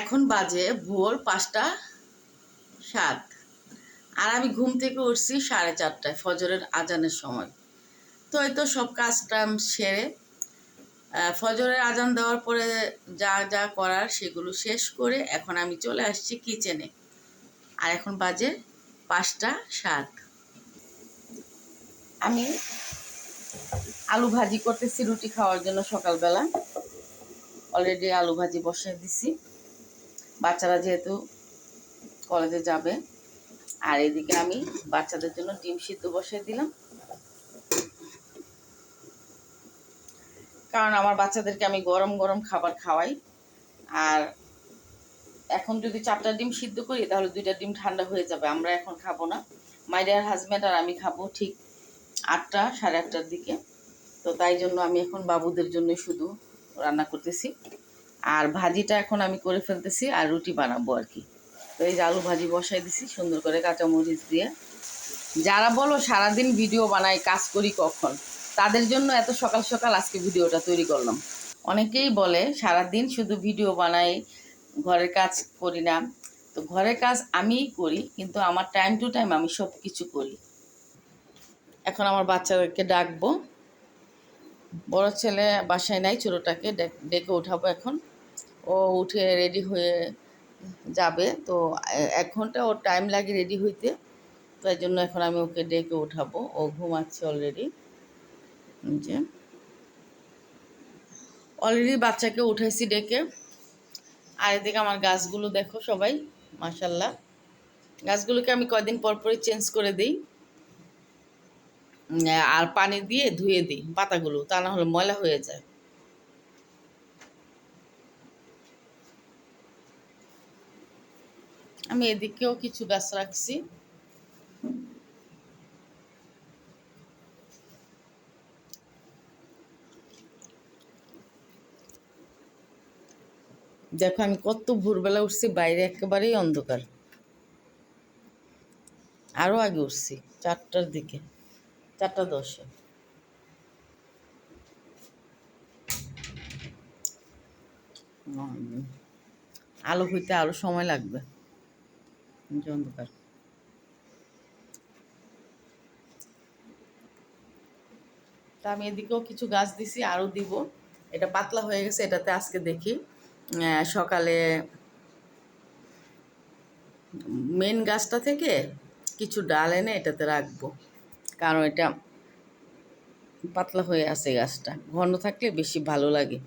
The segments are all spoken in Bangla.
এখন বাজে ভোর পাঁচটা সাত। আর আমি ঘুম থেকে উঠছি সাড়ে চারটায়, ফজরের আজানের সময়। তো এই তো সব কাজ টাম সেরে ফজরের আজান দেওয়ার পরে যা যা করার সেগুলো শেষ করে এখন আমি চলে আসছি কিচেনে। আর এখন বাজে পাঁচটা সাত। আমি আলু ভাজি করতেছি রুটি খাওয়ার জন্য সকালবেলা। অলরেডি আলু ভাজি বসিয়ে দিছি। বাচ্চারা যেহেতু কলেজে যাবে, আর এদিকে আমি বাচ্চাদের জন্য ডিম সিদ্ধ বসিয়ে দিলাম। কারণ আমার বাচ্চাদেরকে আমি গরম গরম খাবার খাওয়াই। আর এখন যদি চারটা ডিম সিদ্ধ করি, তাহলে দুইটা ডিম ঠান্ডা হয়ে যাবে, আমরা এখন খাব না। মাই ডিয়ার হাজব্যান্ড আর আমি খাব ঠিক আটটা, সাড়ে আটটার দিকে। তো তাই জন্য আমি এখন বাবুদের জন্য শুধু রান্না করতেছি। আর ভাজিটা এখন আমি করে ফেলতেছি আর রুটি বানাবো আর কি। তো এই যে আলু ভাজি বসাই দিছি, সুন্দর করে কাঁচামরিচ দিয়ে। যারা বলো সারাদিন ভিডিও বানাই, কাজ করি কখন, তাদের জন্য এত সকাল সকাল আজকে ভিডিওটা তৈরি করলাম। অনেকেই বলে সারাদিন শুধু ভিডিও বানাই, ঘরের কাজ করি না। তো ঘরের কাজ আমিই করি, কিন্তু আমার টাইম টু টাইম আমি সব কিছু করি। এখন আমার বাচ্চাদেরকে ডাকবো। বড় ছেলে বাসায় নাই, ছোটোটাকে ডেকে উঠাবো এখন। ও উঠে রেডি হয়ে যাবে। তো এক ঘণ্টা ওর টাইম লাগে রেডি হইতে। তাই জন্য এখন আমি ওকে ডেকে উঠাবো। ও ঘুমাচ্ছে অলরেডি যে। অলরেডি বাচ্চাকে উঠাইছি ডেকে। আর এদিকে আমার গাছগুলো দেখো সবাই মাশাল্লাহ গাছগুলোকে আমি কয়দিন পর পরই চেঞ্জ করে দিই। আর পানি দিয়ে ধুয়ে দিই পাতাগুলো, তা না হলে ময়লা হয়ে যায়। আমি এদিকেও কিছু গাছ রাখছি। দেখো, আমি কত ভোরবেলা উঠছি, বাইরে একেবারেই অন্ধকার। আরও আগে উঠছি, চারটার দিকে। চারটা দশে। আলো হইতে আরও সময় লাগবে। অন্ধকার। তা আমি এদিকেও কিছু গাছ দিছি আরও দিব। এটা পাতলা হয়ে গেছে এটাতে আজকে দেখি। আহ, সকালে মেন গাছটা থেকে কিছু ডাল এনে এটাতে রাখব। কারণ এটা পাতলা হয়ে আছে গাছটা। ঘন থাকলে বেশি ভালো লাগে।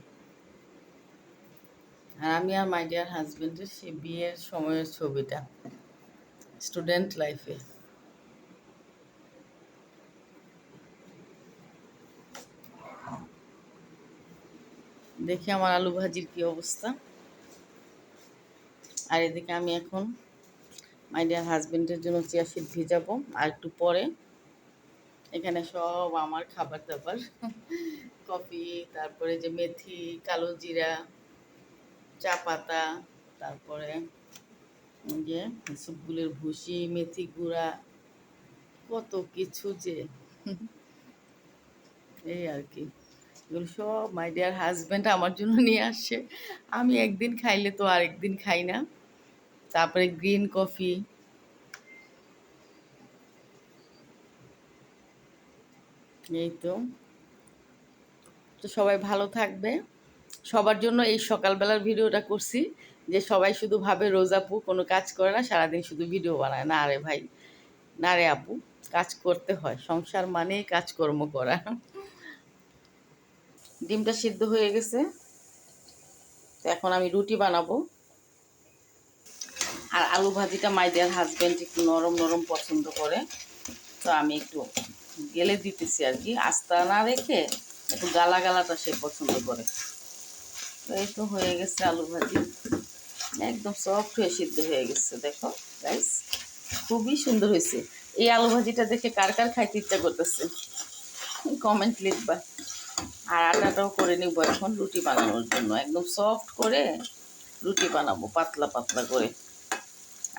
আর আমি আর মাই ডিয়ার হাজবেন্ডের সে বিয়ের সময়ের ছবিটা স্টুডেন্ট লাইফে দেখি আমার আলু ভাজির কি অবস্থা। আর এদিকে আমি এখন মাই ডিয়ার হাজবেন্ডের জন্য চিয়া সিড ভিজাবো, আর একটু পরে এখানে সব আমার খাবার দাবার কফি, তারপরে যে মেথি, কালো জিরা, চা পাতা, তারপরে যে সবগুলোর ভুসি, মেথি গুঁড়া, কত কিছু যে। এই আর কি। এগুলো সব মাই ডিয়ার হাজব্যান্ড আমার জন্য নিয়ে আসছে আমি একদিন খাইলে তো আরেকদিন খাই না। তারপরে গ্রিন কফি এই তো। তো সবাই ভালো থাকবে। সবার জন্য এই সকালবেলার ভিডিওটা করছি, যে সবাই শুধু ভাবে, রোজ আপু কোনো কাজ করে না, সারাদিন শুধু ভিডিও বানায়। না রে ভাই, না রে আপু, কাজ করতে হয়। সংসার মানেই কাজকর্ম করা। ডিমটা সিদ্ধ হয়ে গেছে। তো এখন আমি রুটি বানাবো। আর আলু ভাজিটা মাই দেয়ার হাজব্যান্ড একটু নরম নরম পছন্দ করে। তো আমি একটু গেলে দিতেছি আর কি। আস্তা না রেখে একটু গালা গালাটা সে পছন্দ করে। তো এই তো হয়ে গেছে আলু ভাজি। একদম সফট হয়ে সিদ্ধ হয়ে গেছে, দেখো গাইস খুবই সুন্দর হয়েছে। এই আলু ভাজিটা দেখে কার কার খাইতে ইচ্ছা করতেছে? কমেন্ট লিখবা। আর আটাটাও করে নিব এখন রুটি বানানোর জন্য। একদম সফট করে রুটি বানাবো, পাতলা পাতলা করে।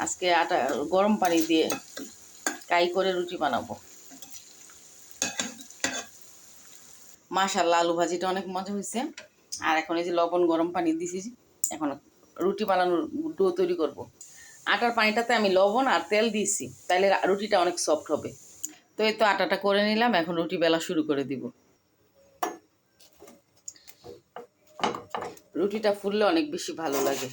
আজকে আটা, গরম পানি দিয়ে কাই করে রুটি বানাবো। মাশাল্লাহ আলু ভাজিটা অনেক মজা হয়েছে। আর এখন এই যে লবণ, গরম পানি দিছি এখন রুটি বানানোর ডো তৈরি করব। আটার পানিটাতে আমি লবণ আর তেল দিয়েছি তাহলে রুটিটা অনেক সফট হবে। তো এই তো আটাটা করে নিলাম, এখন রুটি বেলা শুরু করে দিব। রুটিটা ফুললে অনেক বেশি ভালো লাগে।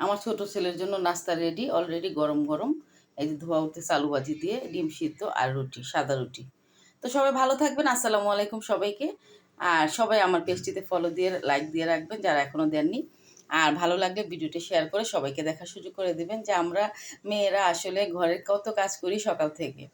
আমার ছোট ছেলের জন্য নাস্তা রেডি অলরেডি গরম গরম। এই যে ধোয়া উঠতে চালু ভাজি দিয়ে, ডিম সিদ্ধ আর রুটি, সাদা রুটি। তো সবাই ভালো থাকবেন, আসসালামু আলাইকুম সবাইকে। আর সবাই আমার পেজটিতে ফলো দিয়ে লাইক দিয়ে রাখবেন, যারা এখনও দেননি। আর ভালো লাগলে ভিডিওটি শেয়ার করে সবাইকে দেখার সুযোগ করে দেবেন, যে আমরা মেয়েরা আসলে ঘরের কত কাজ করি সকাল থেকে।